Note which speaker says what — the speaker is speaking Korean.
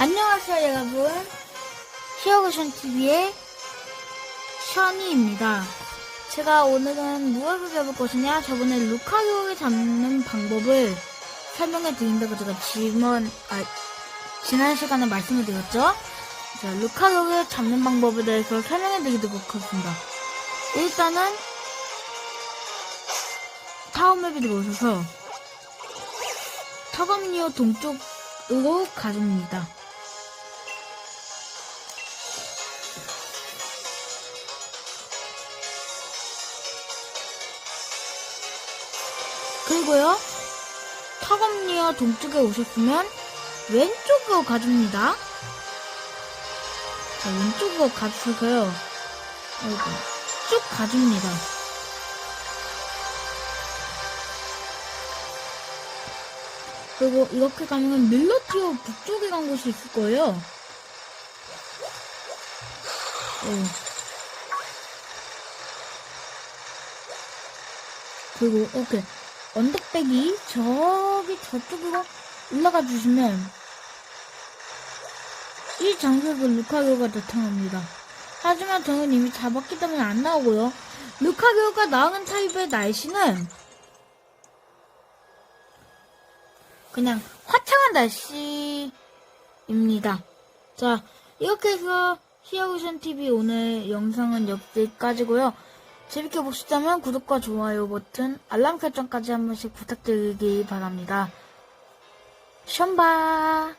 Speaker 1: 안녕하세요 여러분 히어로션 TV의 션이입니다. 제가 오늘은 무엇을 잡을 것이냐 저번에 루카요를 잡는 방법을 설명해 드린다고 제가 지원 아 지난 시간에 말씀을 드렸죠. 자 루카요를 잡는 방법에 대해서 설명해 드리도록 하겠습니다. 일단은 타워맵에 들어오셔서 타거미니오 동쪽으로 가줍니다. 그리고요, 타검리어 동쪽에 오셨으면 왼쪽으로 가줍니다. 자, 왼쪽으로 가주셔서요. 아이고, 쭉 가줍니다. 그리고 이렇게 가면 밀러티오 북쪽에 간 곳이 있을 거예요. 어. 그리고 이렇게 언덕백이 저기 저쪽으로 올라가 주시면 이 장소에서 루카교가 나타납니다. 하지만 저는 이미 잡았기 때문에 안 나오고요. 루카교가 나오는 타입의 날씨는 그냥 화창한 날씨입니다. 자, 이렇게 해서 히어로션 TV 오늘 영상은 여기까지고요. 재밌게 보셨다면 구독과 좋아요 버튼, 알람 설정까지 한 번씩 부탁드리기 바랍니다. 션바